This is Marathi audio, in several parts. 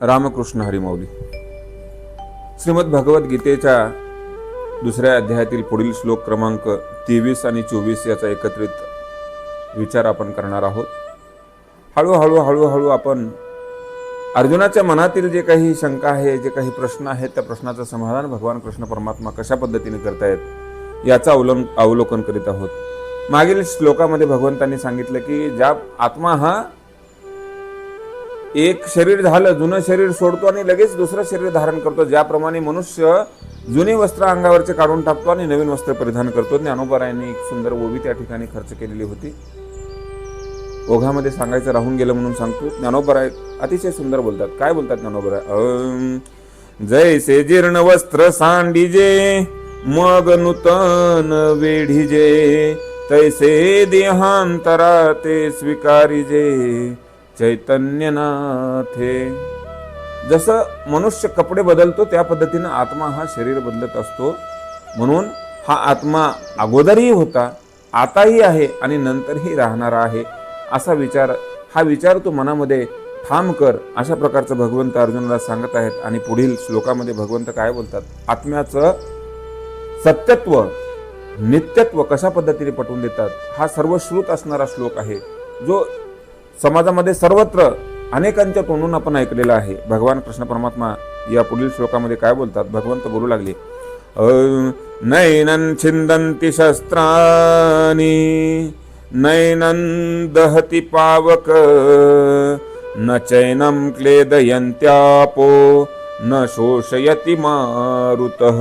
रामकृष्ण हरिमौली. श्रीमद भगवद्गीतेच्या दुसऱ्या अध्यायातील पुढील श्लोक क्रमांक तेवीस आणि चोवीस याचा एकत्रित विचार आपण करणार आहोत. हळूहळू हळूहळू आपण अर्जुनाच्या मनातील जे काही शंका आहे जे काही प्रश्न आहेत त्या प्रश्नाचं समाधान भगवान कृष्ण परमात्मा कशा पद्धतीने करतायत याचं अवलं अवलोकन करीत आहोत. मागील श्लोकामध्ये भगवंतांनी सांगितलं की ज्या आत्मा हा एक शरीर झालं जुनं शरीर सोडतो आणि लगेच दुसरं शरीर धारण करतो. ज्याप्रमाणे मनुष्य जुने वस्त्र अंगावरचे काढून टाकतो आणि नवीन वस्त्र परिधान करतो. ज्ञानोबारायांनी एक सुंदर ओवी त्या ठिकाणी खर्च केलेली होती. ओघामध्ये सांगायचं राहून गेलं म्हणून सांगतो. ज्ञानोबराय अतिशय सुंदर बोलतात. काय बोलतात ज्ञानोबराय अं, जैसे जीर्ण वस्त्र सांडिजे मग नूतन वेढिजे तैसे देहांतरा ते स्वीकारिजे. चैतन्यनाथे. जसं मनुष्य कपडे बदलतो त्या पद्धतीनं आत्मा हा शरीर बदलत असतो. म्हणून हा आत्मा अगोदरही होता आताही आहे आणि नंतरही राहणारा आहे असा विचार हा विचार तू मनामध्ये ठाम कर अशा प्रकारचं भगवंत अर्जुनाला सांगत आहेत आणि पुढील श्लोकामध्ये भगवंत काय बोलतात? आत्म्याचं सत्यत्व नित्यत्व कशा पद्धतीने पटवून देतात? हा सर्वश्रुत असणारा श्लोक आहे जो समाजामध्ये सर्वत्र अनेकांच्या तोंडून आपण ऐकलेलं आहे. भगवान कृष्ण परमात्मा या पुढील श्लोकामध्ये काय बोलतात? भगवंत बोलू लागले. नैनन छिंदंती छिंदन्ति नैनन दहती पावक न चैनम क्लेदयंत्यापो न शोषयति मारुतः।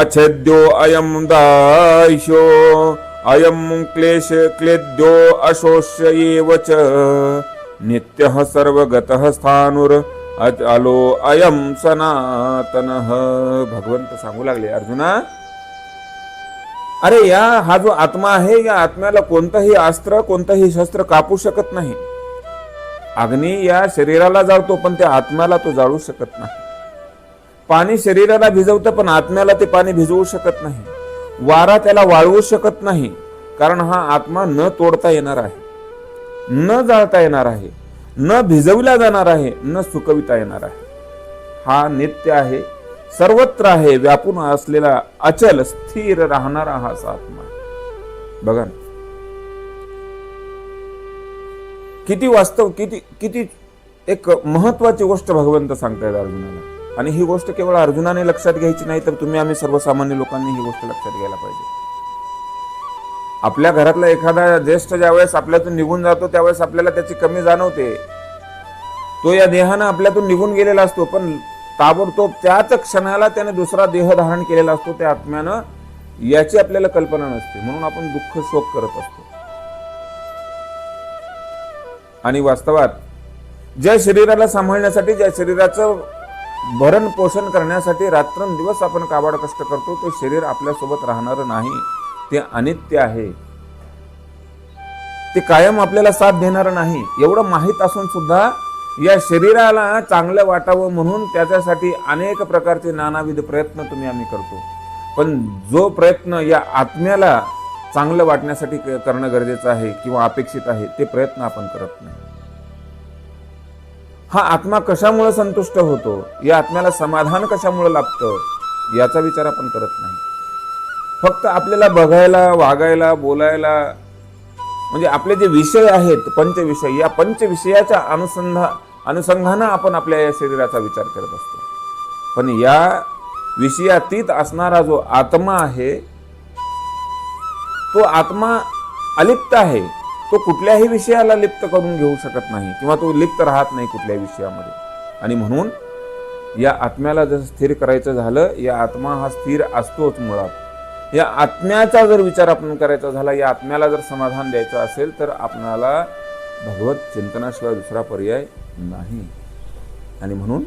अछेद्यो अयं दाह्यो अयं क्लेश क्लेद्यो अशोष्य एव च। नित्यः सर्वगतः स्थानुर। अलो अयं सनातनः। भगवंत सांगू लागले अर्जुना। अरे या हा जो आत्मा आहे या आत्म्याला कोणतंही अस्त्र कोणतंही शस्त्र कापू शकत नाही. अग्नी या शरीराला जाळतो पण त्या आत्म्याला तो जाळू शकत नाही. पाणी शरीराला भिजवतं पण आत्म्याला ते पाणी भिजवू शकत नाही. वारा त्याला वाळवू शकत नाही कारण हा आत्मा न तोडता येणार आहे. न जाळता येणार आहे न भिजविला जाणार आहे न सुकविता येणार आहे. हा नित्य आहे सर्वत्र आहे व्यापून असलेला अचल स्थिर राहणारा हा असा आत्मा बघा ना. किती वास्तव किती किती एक महत्वाची गोष्ट भगवंत सांगतायत अर्जुनाला. आणि ही गोष्ट केवळ अर्जुनाने लक्षात घ्यायची नाही तर तुम्ही आम्ही सर्वसामान्य लोकांनी ही गोष्ट लक्षात घ्यायला पाहिजे. आपल्या घरातला एखादा ज्येष्ठ ज्यावेळेस आपल्यातून निघून जातो त्यावेळेस आपल्याला त्याची कमी जाणवते. तो या देहानं आपल्यातून निघून गेलेला असतो पण ताबडतोब त्याच क्षणाला त्याने दुसरा देह धारण केलेला असतो त्या आत्म्यानं याची आपल्याला कल्पना नसते. म्हणून आपण दुःख शोक करत असतो. आणि वास्तवात ज्या शरीराला सांभाळण्यासाठी ज्या शरीराचं भरण पोषण करण्यासाठी रात्रंदिवस आपण काबाड कष्ट करतो. ते शरीर आपल्यासोबत राहणार नाही. ते अनित्य आहे. ते कायम आपल्याला साथ देणार नाही. एवढं माहीत असून सुद्धा या शरीराला चांगलं वाटावं म्हणून त्याच्यासाठी अनेक प्रकारचे नानाविध प्रयत्न तुम्ही आम्ही करतो. पण जो प्रयत्न या आत्म्याला चांगलं वाटण्यासाठी क- करणं गरजेचं आहे किंवा अपेक्षित आहे ते प्रयत्न आपण करत नाही. हा आत्मा कशामुळे संतुष्ट होतो? या आत्म्याला समाधान कशामुळे लाभतं? याचा विचार आपण करत नाही. फक्त आपल्याला बघायला वागायला बोलायला म्हणजे आपले जे विषय आहेत पंचविषय या पंचविषयाच्या अनुसंधा अनुसंधानं आपण आपल्या या शरीराचा विचार करत असतो. पण या विषयातीत असणारा जो आत्मा आहे तो आत्मा अलिप्त आहे. तो कुठल्याही विषयाला लिप्त करून घेऊ शकत नाही किंवा तो लिप्त राहत नाही कुठल्याही विषयामध्ये. आणि म्हणून या आत्म्याला जर स्थिर करायचं झालं या आत्मा हा स्थिर असतोच मुळात. या आत्म्याचा जर विचार आपण करायचा झाला या आत्म्याला जर समाधान द्यायचं असेल तर आपणाला भगवत चिंतनाशिवाय दुसरा पर्याय नाही. आणि म्हणून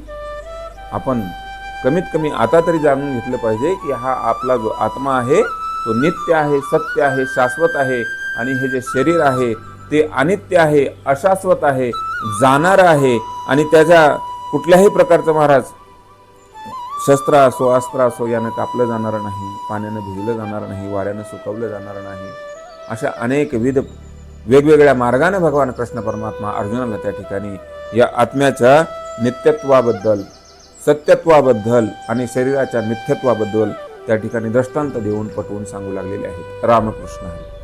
आपण कमीत कमी आता तरी जाणून घेतलं पाहिजे की हा आपला जो आत्मा आहे तो नित्य आहे सत्य आहे शाश्वत आहे आणि हे जे शरीर आहे ते अनित्य आहे अशाश्वत आहे जाणार आहे. आणि त्याच्या कुठल्याही प्रकारचं महाराज शस्त्र असो अस्त्र असो यानं कापलं जाणार नाही पाण्यानं भिजलं जाणार नाही वाऱ्यानं सुकवलं जाणार नाही. अशा अनेक विध वेगवेगळ्या मार्गाने भगवान कृष्ण परमात्मा अर्जुनाला त्या ठिकाणी या आत्म्याच्या नित्यत्वाबद्दल सत्यत्वाबद्दल आणि शरीराच्या मिथ्यत्वाबद्दल त्या ठिकाणी दृष्टांत देऊन पटवून सांगू लागलेले आहेत. रामकृष्ण हरी.